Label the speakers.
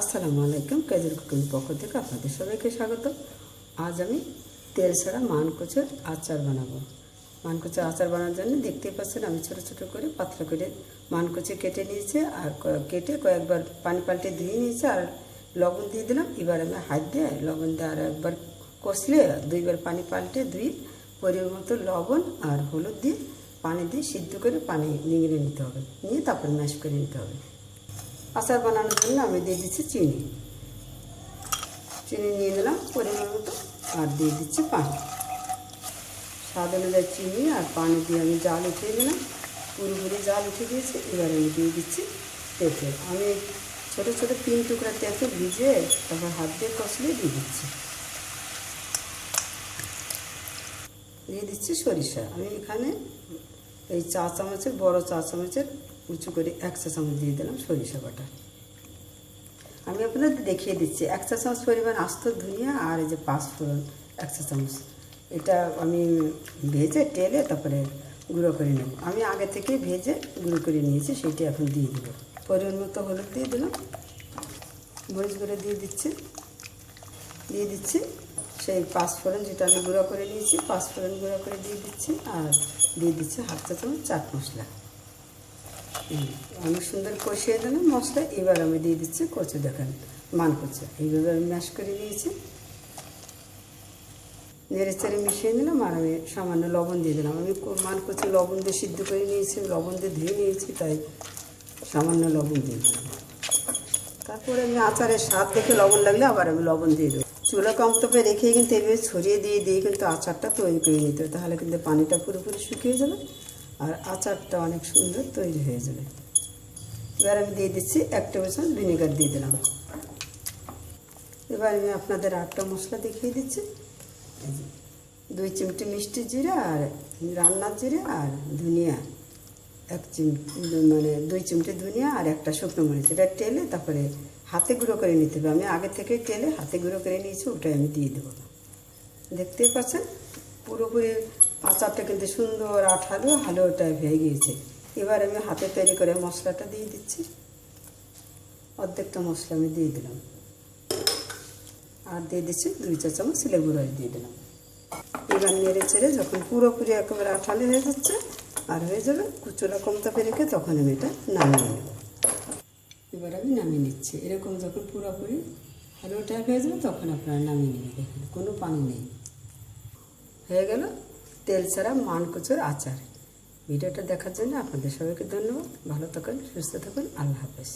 Speaker 1: আসসালামু আলাইকুম, কাজের কুকিং পক্ষ থেকে আপনাদের সবাইকে স্বাগত। আজ আমি তেল ছাড়া মানকচের আচার বানাবো। মানকচের আচার বানানোর জন্য দেখতেই পাচ্ছেন আমি ছোট ছোট করে পাতলা করে মানকচে কেটে নিয়েছি আর কেটে কয়েকবার পানি পাল্টে ধুয়ে নিয়েছি আর লবণ দিয়ে দিলাম। এবার আমি হাত দিয়ে লবণ দিয়ে আর একবার কষলে দুইবার পানি পাল্টে ধুয়ে পরিমাণ মতো লবণ আর হলুদ দিয়ে পানি দিয়ে সিদ্ধ করে পানি নিংড়ে নিতে হবে। নিয়ে তারপর ম্যাশ করে নিতে হবে। আচার বানানোর জন্য আমি দিয়ে দিচ্ছি চিনি। চিনি নিয়ে নিলাম পরিমাণ মতো আর দিয়ে দিচ্ছি পানি। স্বাদ অনুযায়ী চিনি আর পানি দিয়ে আমি জাল উঠিয়ে দিলাম পুরোপুরি জাল উঠে দিয়েছি এবার আমি দিয়ে দিচ্ছি তেঁতুল। আমি ছোটো ছোটো তিন টুকরা তেঁতুল ভিজে তারপর হাত দিয়ে কষলে দিয়ে দিচ্ছি। দিয়ে দিচ্ছি সরিষা। আমি এখানে এই চা চামচের, বড় চা চামচের উঁচু করে এক চা চামচ দিয়ে দিলাম সরিষা বাটা। আমি আপনাদের দেখিয়ে দিচ্ছি, এক চা চামচ পরিমাণ আস্ত ধনিয়া আর এই যে পাঁচ ফোড়ন এক চা চামচ। এটা আমি ভেজে, টেলে তারপরে গুঁড়ো করে নেব। আমি আগে থেকে ভেজে গুঁড়ো করে নিয়েছি, সেটি এখন দিয়ে দেবো। পরিমাণ মতো হলুদ দিয়ে দিলাম। মরিচ গুঁড়ো দিয়ে দিচ্ছি। দিয়ে দিচ্ছি সেই পাঁচফোড়ন যেটা আমি গুঁড়ো করে নিয়েছি পাঁচফোড়ন গুঁড়ো করে দিয়ে দিচ্ছি আর দিয়ে দিচ্ছি হাফ চা চামচ চাট মশলা। অনেক সুন্দর কষিয়ে দিলাম মশলা। এবার আমি দিয়ে দিচ্ছি কচু দেখেন, মান কচু এইভাবে আমি ম্যাশ করে দিয়েছি। নেড়ে চেড়ে মিশিয়ে নিলাম আর আমি সামান্য লবণ দিয়ে দিলাম। আমি মান কচু লবণ দিয়ে সিদ্ধ করে নিয়েছি লবণ দিয়ে ধুয়ে নিয়েছি, তাই সামান্য লবণ দিয়ে দিলাম। তারপরে আমি আচারের স্বাদ দেখে লবণ লাগলে আবার আমি লবণ দিয়ে দেবো। চুলা কম তপে রেখে কিন্তু এভাবে ছড়িয়ে দিয়ে দিয়ে কিন্তু আচারটা তৈরি করে নিতে হবে, তাহলে কিন্তু পানিটা পুরোপুরি শুকিয়ে যাবে। আর আচারটা অনেক সুন্দর তৈরি হয়ে যাবে। এবার আমি দিয়ে দিচ্ছি এক টেবিল চামচ ভিনেগার দিয়ে দিলাম। এবার আমি আপনাদের আটটা মশলা দেখিয়ে দিচ্ছি। দুই চিমটি মিষ্টি জিরা আর রান্নার জিরা আর ধনিয়া। এক চিমটি মানে দুই চিমটি ধনিয়া আর একটা শুকনো মরিচ। এটা টেলে তারপরে হাতে গুঁড়ো করে নিতে হবে। আমি আগে থেকে টেলে হাতে গুঁড়ো করে নিয়েছি, ওটাই আমি দিয়ে দেবো। দেখতেই পাচ্ছেন? পুরোপুরি আচারটা কিন্তু সুন্দর আঠালো হালুয়া টাইপ হয়ে গিয়েছে। এবার আমি হাতে তৈরি করে মশলাটা দিয়ে দিচ্ছি। অর্ধেকটা মশলা আমি দিয়ে দিলাম। আর দিয়ে দিচ্ছি দুই চা চামচ লেবু রস দিয়ে দিলাম। এবার নেড়ে ছেড়ে যখন পুরোপুরি একেবারে আঠালো হয়ে যাচ্ছে আর হয়ে যাবে কুচুলা কমতা রেখে তখন আমি এটা নামিয়ে নেব। এবার আমি নামিয়ে নিচ্ছি। এরকম যখন পুরোপুরি হালুয়া টাইপ হয়ে যাবে, তখন আপনারা নামিয়ে নেবেন। দেখুন, কোনো পানি নেই। হয়ে গেল? তেল ছাড়া মানকচুর আচার। ভিডিওটা দেখার জন্য আপনাদের সবাইকে ধন্যবাদ। ভালো থাকুন, সুস্থ থাকুন, আল্লাহ হাফেজ।